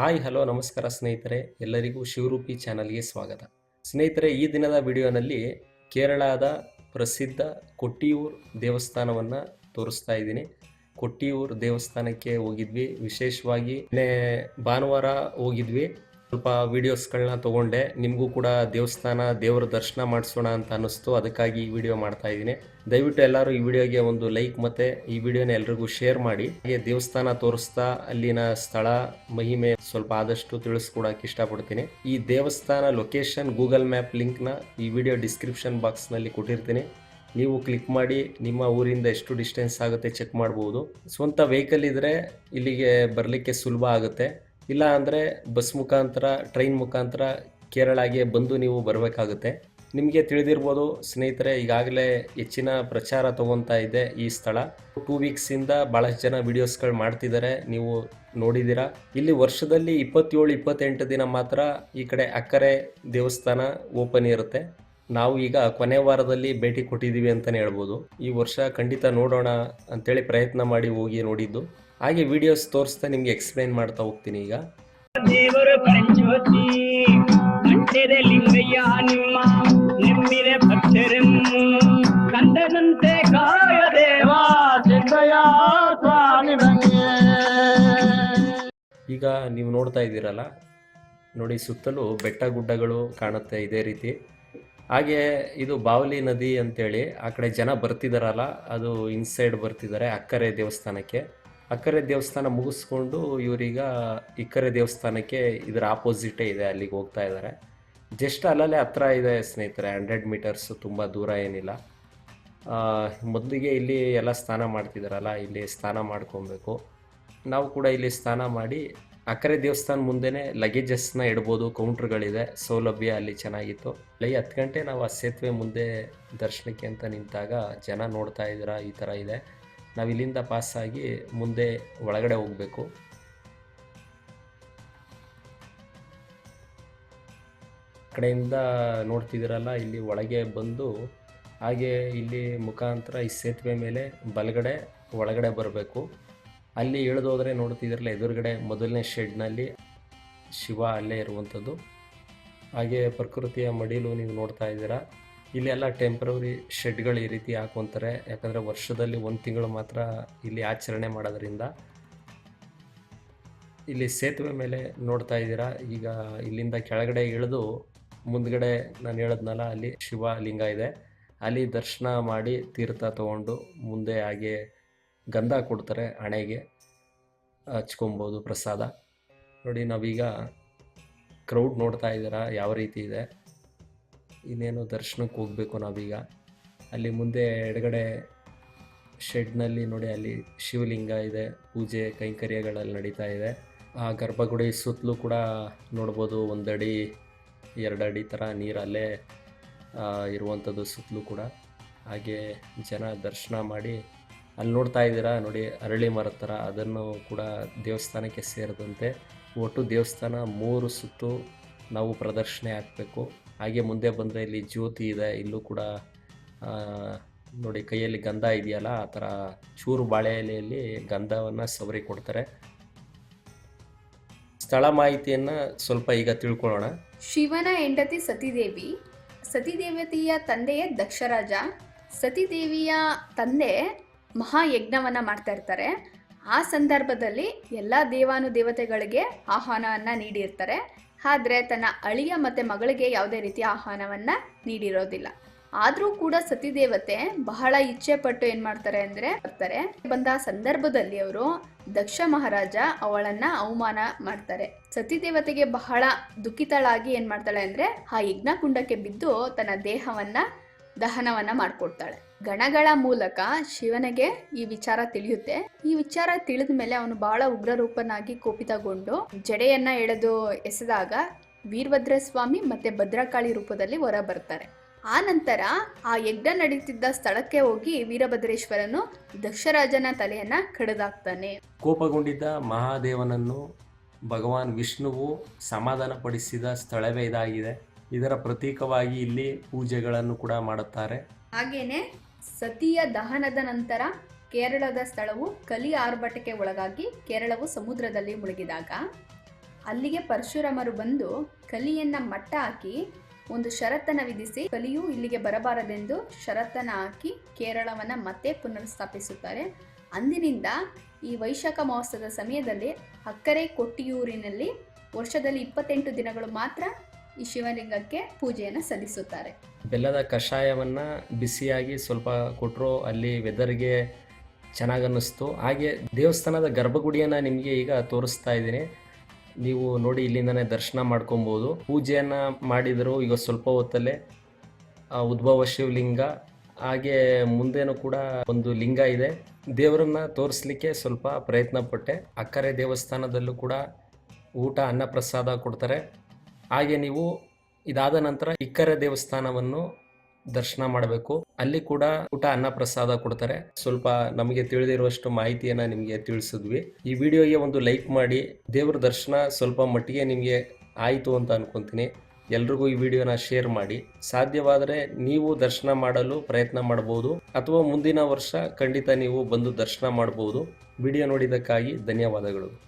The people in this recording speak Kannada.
ಹಾಯ್, ಹಲೋ, ನಮಸ್ಕಾರ ಸ್ನೇಹಿತರೆ. ಎಲ್ಲರಿಗೂ ಶಿವರೂಪಿ ಚಾನಲ್ಗೆ ಸ್ವಾಗತ. ಸ್ನೇಹಿತರೆ, ಈ ದಿನದ ವಿಡಿಯೋನಲ್ಲಿ ಕೇರಳದ ಪ್ರಸಿದ್ಧ ಕೊಟ್ಟಿಯೂರ್ ದೇವಸ್ಥಾನವನ್ನು ತೋರಿಸ್ತಾ ಇದ್ದೀನಿ. ಕೊಟ್ಟಿಯೂರ್ ದೇವಸ್ಥಾನಕ್ಕೆ ಹೋಗಿದ್ವಿ. ವಿಶೇಷವಾಗಿ ಭಾನುವಾರ ಹೋಗಿದ್ವಿ. ಸ್ವಲ್ಪ ವೀಡಿಯೋಸ್ಗಳನ್ನ ತಗೊಂಡೆ. ನಿಮಗೂ ಕೂಡ ದೇವಸ್ಥಾನ, ದೇವರ ದರ್ಶನ ಮಾಡಿಸೋಣ ಅಂತ ಅನ್ನಿಸ್ತು. ಅದಕ್ಕಾಗಿ ಈ ವಿಡಿಯೋ ಮಾಡ್ತಾ ಇದ್ದೀನಿ. ದಯವಿಟ್ಟು ಎಲ್ಲರೂ ಈ ವಿಡಿಯೋಗೆ ಒಂದು ಲೈಕ್ ಮತ್ತು ಈ ವಿಡಿಯೋನ ಎಲ್ರಿಗೂ ಶೇರ್ ಮಾಡಿ. ಹಾಗೆ ದೇವಸ್ಥಾನ ತೋರಿಸ್ತಾ ಅಲ್ಲಿನ ಸ್ಥಳ, ಮಹಿಮೆ ಸ್ವಲ್ಪ ಆದಷ್ಟು ತಿಳಿಸ್ಕೊಡೋಕೆ ಇಷ್ಟಪಡ್ತೀನಿ. ಈ ದೇವಸ್ಥಾನ ಲೊಕೇಶನ್ ಗೂಗಲ್ ಮ್ಯಾಪ್ ಲಿಂಕ್ನ ಈ ವಿಡಿಯೋ ಡಿಸ್ಕ್ರಿಪ್ಷನ್ ಬಾಕ್ಸ್ನಲ್ಲಿ ಕೊಟ್ಟಿರ್ತೀನಿ. ನೀವು ಕ್ಲಿಕ್ ಮಾಡಿ, ನಿಮ್ಮ ಊರಿಂದ ಎಷ್ಟು ಡಿಸ್ಟೆನ್ಸ್ ಆಗುತ್ತೆ ಚೆಕ್ ಮಾಡ್ಬೋದು. ಸ್ವಂತ ವೆಹಿಕಲ್ ಇದ್ದರೆ ಇಲ್ಲಿಗೆ ಬರಲಿಕ್ಕೆ ಸುಲಭ ಆಗುತ್ತೆ. ಇಲ್ಲ ಅಂದರೆ ಬಸ್ ಮುಖಾಂತರ ಟ್ರೈನ್ ಮುಖಾಂತರ ಕೇರಳಗೆ ಬಂದು ನೀವು ಬರಬೇಕಾಗುತ್ತೆ. ನಿಮಗೆ ತಿಳಿದಿರ್ಬೋದು ಸ್ನೇಹಿತರೆ, ಈಗಾಗಲೇ ಹೆಚ್ಚಿನ ಪ್ರಚಾರ ತಗೊತಾ ಇದೆ ಈ ಸ್ಥಳ. ಟೂ ವೀಕ್ಸಿಂದ ಭಾಳಷ್ಟು ಜನ ವಿಡಿಯೋಸ್ಗಳು ಮಾಡ್ತಿದ್ದಾರೆ, ನೀವು ನೋಡಿದ್ದೀರಾ. ಇಲ್ಲಿ ವರ್ಷದಲ್ಲಿ ಇಪ್ಪತ್ತೇಳು, ಇಪ್ಪತ್ತೆಂಟು ದಿನ ಮಾತ್ರ ಈ ಕಡೆ ಅಕ್ಕರೆ ದೇವಸ್ಥಾನ ಓಪನ್ ಇರುತ್ತೆ. ನಾವು ಈಗ ಕೊನೆ ವಾರದಲ್ಲಿ ಭೇಟಿ ಕೊಟ್ಟಿದ್ದೀವಿ ಅಂತಲೇ ಹೇಳ್ಬೋದು. ಈ ವರ್ಷ ಖಂಡಿತ ನೋಡೋಣ ಅಂತೇಳಿ ಪ್ರಯತ್ನ ಮಾಡಿ ಹೋಗಿ ನೋಡಿದ್ದು. ಹಾಗೆ ವಿಡಿಯೋಸ್ ತೋರಿಸ್ತಾ ನಿಮಗೆ ಎಕ್ಸ್ಪ್ಲೈನ್ ಮಾಡ್ತಾ ಹೋಗ್ತೀನಿ ಈಗ. ದೇವರ ಪರಂಜ್ಯೋತಿ ಕಂಠದ ಲಿಂಗಯ್ಯ ನಿಮ್ಮ ಭಕ್ತರೆನ್ನು ಕಾಯ ದೇವಾ ಸ್ವಾಮಿ ಬಂಗೆ ಈಗ ನೀವು ನೋಡ್ತಾ ಇದ್ದೀರಲ್ಲ ನೋಡಿ ಸುತ್ತಲೂ ಬೆಟ್ಟ ಗುಡ್ಡಗಳು ಕಾಣುತ್ತೆ ಇದೇ ರೀತಿ. ಹಾಗೆ ಇದು ಬಾವಲಿ ನದಿ ಅಂತೇಳಿ ಆ ಕಡೆ ಜನ ಬರ್ತಿದಾರಲ್ಲ, ಅದು ಇನ್ಸೈಡ್ ಬರ್ತಿದ್ದಾರೆ ಅಕ್ಕರೆ ದೇವಸ್ಥಾನಕ್ಕೆ. ಅಕ್ಕರೆ ದೇವಸ್ಥಾನ ಮುಗಿಸ್ಕೊಂಡು ಇವರೀಗ ಇಕ್ಕರೆ ದೇವಸ್ಥಾನಕ್ಕೆ ಇದರ ಆಪೋಸಿಟೇ ಇದೆ, ಅಲ್ಲಿಗೆ ಹೋಗ್ತಾ ಇದ್ದಾರೆ ಜಸ್ಟ್ ಅಲ್ಲಲ್ಲೇ ಹತ್ರ ಇದೆ ಸ್ನೇಹಿತರೆ ಹಂಡ್ರೆಡ್ ಮೀಟರ್ಸ್ ತುಂಬ ದೂರ ಏನಿಲ್ಲ. ಮೊದಲಿಗೆ ಇಲ್ಲಿ ಎಲ್ಲ ಸ್ನಾನ ಮಾಡ್ತಿದ್ದಾರಲ್ಲ ಇಲ್ಲಿ ಸ್ನಾನ ಮಾಡ್ಕೊಬೇಕು. ನಾವು ಕೂಡ ಇಲ್ಲಿ ಸ್ನಾನ ಮಾಡಿ ಅಕ್ಕರೆ ದೇವಸ್ಥಾನ ಮುಂದೆನೇ ಲಗೇಜಸ್ನ ಇಡ್ಬೋದು ಕೌಂಟ್ರ್ಗಳಿದೆ ಸೌಲಭ್ಯ ಅಲ್ಲಿ ಚೆನ್ನಾಗಿತ್ತು. ಲೈ ಹತ್ತು ಗಂಟೆ ನಾವು ಆ ಸೇತುವೆ ಮುಂದೆ ದರ್ಶನಕ್ಕೆ ಅಂತ ನಿಂತಾಗ ಜನ ನೋಡ್ತಾ ಇದ್ದೀರಾ, ಈ ಥರ ಇದೆ. ನಾವು ಇಲ್ಲಿಂದ ಪಾಸ್ ಆಗಿ ಮುಂದೆ ಒಳಗಡೆ ಹೋಗಬೇಕು. ಕಡೆಯಿಂದ ನೋಡ್ತಿದ್ದೀರಲ್ಲ, ಇಲ್ಲಿ ಒಳಗೆ ಬಂದು ಹಾಗೆ ಇಲ್ಲಿ ಮುಖಾಂತರ ಈ ಸೇತುವೆ ಮೇಲೆ ಬಲಗಡೆ, ಒಳಗಡೆ ಬರಬೇಕು. ಅಲ್ಲಿ ಇಳಿದೋದ್ರೆ ನೋಡ್ತಿದ್ರಲ್ಲ, ಎದುರುಗಡೆ ಮೊದಲನೇ ಶೆಡ್ನಲ್ಲಿ ಶಿವ ಅಲ್ಲೇ ಇರುವಂಥದ್ದು. ಹಾಗೆ ಪ್ರಕೃತಿಯ ಮಡಿಲು ನೀವು ನೋಡ್ತಾ ಇದ್ದೀರಾ. ಎಲ್ಲ ಟೆಂಪ್ರವರಿ ಶೆಡ್ಗಳು ಈ ರೀತಿ ಹಾಕೊತಾರೆ. ಯಾಕಂದರೆ ವರ್ಷದಲ್ಲಿ ಒಂದು ತಿಂಗಳು ಮಾತ್ರ ಇಲ್ಲಿ ಆಚರಣೆ ಮಾಡೋದ್ರಿಂದ. ಇಲ್ಲಿ ಸೇತುವೆ ಮೇಲೆ ನೋಡ್ತಾ ಇದ್ದೀರಾ. ಈಗ ಇಲ್ಲಿಂದ ಕೆಳಗಡೆ ಇಳಿದು ಮುಂದ್ಗಡೆ ನಾನು ಹೇಳಿದ್ನಲ್ಲ, ಅಲ್ಲಿ ಶಿವ ಲಿಂಗ ಇದೆ. ಅಲ್ಲಿ ದರ್ಶನ ಮಾಡಿ ತೀರ್ಥ ತಗೊಂಡು ಮುಂದೆ ಹಾಗೆ ಗಂಧ ಕೊಡ್ತಾರೆ ಹಣೆಗೆ ಹಚ್ಕೊಬೋದು ಪ್ರಸಾದ. ನೋಡಿ, ನಾವೀಗ ಕ್ರೌಡ್ ನೋಡ್ತಾ ಇದ್ದೀರಾ, ಯಾವ ರೀತಿ ಇದೆ? ಇನ್ನೇನು ದರ್ಶನಕ್ಕೆ ಹೋಗಬೇಕು ನಾವೀಗ? ಅಲ್ಲಿ ಮುಂದೆ ಎಡಗಡೆ ಶೆಡ್ನಲ್ಲಿ ನೋಡಿ, ಅಲ್ಲಿ ಶಿವಲಿಂಗ ಇದೆ, ಪೂಜೆ ಕೈಂಕರ್ಯಗಳಲ್ಲಿ ನಡೀತಾ ಇದೆ. ಆ ಗರ್ಭಗುಡಿ ಸುತ್ತಲೂ ಕೂಡ ನೋಡ್ಬೋದು, ಒಂದಡಿ ಎರಡು ಅಡಿ ಥರ ನೀರಲ್ಲೇ ಇರುವಂಥದ್ದು ಸುತ್ತಲೂ ಕೂಡ. ಹಾಗೆ ಜನ ದರ್ಶನ ಮಾಡಿ ಅಲ್ಲಿ ನೋಡ್ತಾ ಇದ್ದೀರಾ? ನೋಡಿ, ಅರಳಿ ಮರದ ಥರ. ಅದನ್ನು ಕೂಡ ದೇವಸ್ಥಾನಕ್ಕೆ ಸೇರಿದಂತೆ ಒಟ್ಟು ದೇವಸ್ಥಾನ ಮೂರು ಸುತ್ತು ನಾವು ಪ್ರದರ್ಶನೆ ಹಾಕಬೇಕು. ಹಾಗೆ ಮುಂದೆ ಬಂದರೆ ಇಲ್ಲಿ ಜ್ಯೋತಿ ಇದೆ. ಇಲ್ಲೂ ಕೂಡ ನೋಡಿ, ಕೈಯಲ್ಲಿ ಗಂಧ ಇದೆಯಲ್ಲ, ಆ ಥರ ಚೂರು ಬಾಳೆ ಎಲೆಯಲ್ಲಿ ಗಂಧವನ್ನು ಸವರಿ ಕೊಡ್ತಾರೆ. ಸ್ಥಳ ಮಾಹಿತಿಯನ್ನು ಸ್ವಲ್ಪ ಈಗ ತಿಳ್ಕೊಳ್ಳೋಣ. ಶಿವನ ಹೆಂಡತಿ ಸತಿದೇವಿ. ಸತಿದೇವತೆಯ ತಂದೆಯೇ ದಕ್ಷರಾಜ. ಸತಿದೇವಿಯ ತಂದೆ ಮಹಾಯಜ್ಞವನ್ನು ಮಾಡ್ತಾ ಇರ್ತಾರೆ. ಆ ಸಂದರ್ಭದಲ್ಲಿ ಎಲ್ಲ ದೇವಾನು ದೇವತೆಗಳಿಗೆ ಆಹ್ವಾನವನ್ನು ನೀಡಿರ್ತಾರೆ. ಆದರೆ ತನ್ನ ಅಳಿಯ ಮತ್ತು ಮಗಳಿಗೆ ಯಾವುದೇ ರೀತಿಯ ಆಹ್ವಾನವನ್ನು ನೀಡಿರೋದಿಲ್ಲ. ಆದರೂ ಕೂಡ ಸತಿದೇವತೆ ಬಹಳ ಇಚ್ಛೆ ಪಟ್ಟು ಏನು ಮಾಡ್ತಾರೆ ಅಂದರೆ ಬರ್ತಾರೆ. ಬಂದ ಸಂದರ್ಭದಲ್ಲಿ ಅವರು ದಕ್ಷ ಮಹಾರಾಜ ಅವಳನ್ನ ಅವಮಾನ ಮಾಡ್ತಾರೆ. ಸತಿದೇವತೆಗೆ ಬಹಳ ದುಃಖಿತಳಾಗಿ ಏನು ಮಾಡ್ತಾಳೆ ಅಂದ್ರೆ ಆ ಯಜ್ಞ ಕುಂಡಕ್ಕೆ ಬಿದ್ದು ತನ್ನ ದೇಹವನ್ನ ದಹನವನ್ನ ಮಾಡ್ಕೊಡ್ತಾಳೆ. ಗಣಗಳ ಮೂಲಕ ಶಿವನಿಗೆ ಈ ವಿಚಾರ ತಿಳಿಯುತ್ತೆ. ಈ ವಿಚಾರ ತಿಳಿದ ಮೇಲೆ ಅವನು ಬಹಳ ಉಗ್ರರೂಪನಾಗಿ ಕೋಪಿತಗೊಂಡು ಜಡೆಯನ್ನ ಎಳೆದು ಎಸೆದಾಗ ವೀರಭದ್ರ ಸ್ವಾಮಿ ಮತ್ತೆ ಭದ್ರಕಾಳಿ ರೂಪದಲ್ಲಿ ಹೊರ ಬರ್ತಾರೆ ಆ ನಂತರ ಆ ಯಜ್ಞ ನಡೀತಿದ್ದ ಸ್ಥಳಕ್ಕೆ ಹೋಗಿ ವೀರಭದ್ರೇಶ್ವರನು ದಕ್ಷರಾಜನ ತಲೆಯನ್ನ ಕಡಿದಾಕ್ತಾನೆ. ಕೋಪಗೊಂಡಿದ್ದ ಮಹಾದೇವನನ್ನು ಭಗವಾನ್ ವಿಷ್ಣುವು ಸಮಾಧಾನಪಡಿಸಿದ ಸ್ಥಳವೇ ಇದಾಗಿದೆ. ಇದರ ಪ್ರತೀಕವಾಗಿ ಇಲ್ಲಿ ಪೂಜೆಗಳನ್ನು ಕೂಡ ಮಾಡುತ್ತಾರೆ. ಹಾಗೇನೆ ಸತಿಯ ದಹನದ ನಂತರ ಕೇರಳದ ಸ್ಥಳವು ಕಲಿ ಆರ್ಭಟಕ್ಕೆ ಒಳಗಾಗಿ ಕೇರಳವು ಸಮುದ್ರದಲ್ಲಿ ಮುಳುಗಿದಾಗ, ಅಲ್ಲಿಗೆ ಪರಶುರಾಮರು ಬಂದು ಕಲಿಯನ್ನ ಮಟ್ಟ ಹಾಕಿ ಒಂದು ಷರತ್ತನ್ನು ವಿಧಿಸಿ ಕಲಿಯು ಇಲ್ಲಿಗೆ ಬರಬಾರದೆಂದು ಷರತ್ತನ್ನು ಹಾಕಿ ಕೇರಳವನ್ನು ಮತ್ತೆ ಪುನರ್ಸ್ಥಾಪಿಸುತ್ತಾರೆ. ಅಂದಿನಿಂದ ಈ ವೈಶಾಖ ಮಹೋತ್ಸವದ ಸಮಯದಲ್ಲಿ ಅಕ್ಕರೆ ಕೊಟ್ಟಿಯೂರಿನಲ್ಲಿ ವರ್ಷದಲ್ಲಿ ಇಪ್ಪತ್ತೆಂಟು ದಿನಗಳು ಮಾತ್ರ ಈ ಶಿವಲಿಂಗಕ್ಕೆ ಪೂಜೆಯನ್ನು ಸಲ್ಲಿಸುತ್ತಾರೆ. ಬೆಲ್ಲದ ಕಷಾಯವನ್ನು ಬಿಸಿಯಾಗಿ ಸ್ವಲ್ಪ ಕೊಟ್ಟರು ಅಲ್ಲಿ ವೆದರ್ಗೆ ಚೆನ್ನಾಗನ್ನಿಸ್ತು. ಹಾಗೆ ದೇವಸ್ಥಾನದ ಗರ್ಭಗುಡಿಯನ್ನು ನಿಮಗೆ ಈಗ ತೋರಿಸ್ತಾ ಇದ್ದೀನಿ. ನೀವು ನೋಡಿ ಇಲ್ಲಿಂದನೇ ದರ್ಶನ ಮಾಡ್ಕೊಬೋದು. ಪೂಜೆಯನ್ನು ಮಾಡಿದರು ಈಗ ಸ್ವಲ್ಪ ಹೊತ್ತಲ್ಲೇ ಉದ್ಭವ ಶಿವಲಿಂಗ, ಹಾಗೆ ಮುಂದೆನೂ ಕೂಡ ಒಂದು ಲಿಂಗ ಇದೆ. ದೇವರನ್ನ ತೋರಿಸ್ಲಿಕ್ಕೆ ಸ್ವಲ್ಪ ಪ್ರಯತ್ನ ಪಟ್ಟೆ ಅಕ್ಕರೆ ದೇವಸ್ಥಾನದಲ್ಲೂ ಕೂಡ ಊಟ ಅನ್ನಪ್ರಸಾದ ಕೊಡ್ತಾರೆ. ಹಾಗೆ ನೀವು ಇದಾದ ನಂತರ ಇಕ್ಕರೆ ದೇವಸ್ಥಾನವನ್ನು ದರ್ಶನ ಮಾಡಬೇಕು. ಅಲ್ಲಿ ಕೂಡ ಊಟ, ಅನ್ನ, ಪ್ರಸಾದ ಕೊಡ್ತಾರೆ. ಸ್ವಲ್ಪ ನಮಗೆ ತಿಳಿದಿರುವಷ್ಟು ಮಾಹಿತಿಯನ್ನ ನಿಮಗೆ ತಿಳಿಸಿದ್ವಿ. ಈ ವಿಡಿಯೋಗೆ ಒಂದು ಲೈಕ್ ಮಾಡಿ. ದೇವರ ದರ್ಶನ ಸ್ವಲ್ಪ ಮಟ್ಟಿಗೆ ನಿಮಗೆ ಆಯಿತು ಅಂತ ಅನ್ಕೊಂತೀನಿ. ಎಲ್ರಿಗೂ ಈ ವಿಡಿಯೋನ ಶೇರ್ ಮಾಡಿ. ಸಾಧ್ಯವಾದರೆ ನೀವು ದರ್ಶನ ಮಾಡಲು ಪ್ರಯತ್ನ ಮಾಡಬಹುದು ಅಥವಾ ಮುಂದಿನ ವರ್ಷ ಖಂಡಿತ ನೀವು ಬಂದು ದರ್ಶನ ಮಾಡಬಹುದು ವಿಡಿಯೋ ನೋಡಿದ್ದಕ್ಕಾಗಿ ಧನ್ಯವಾದಗಳು.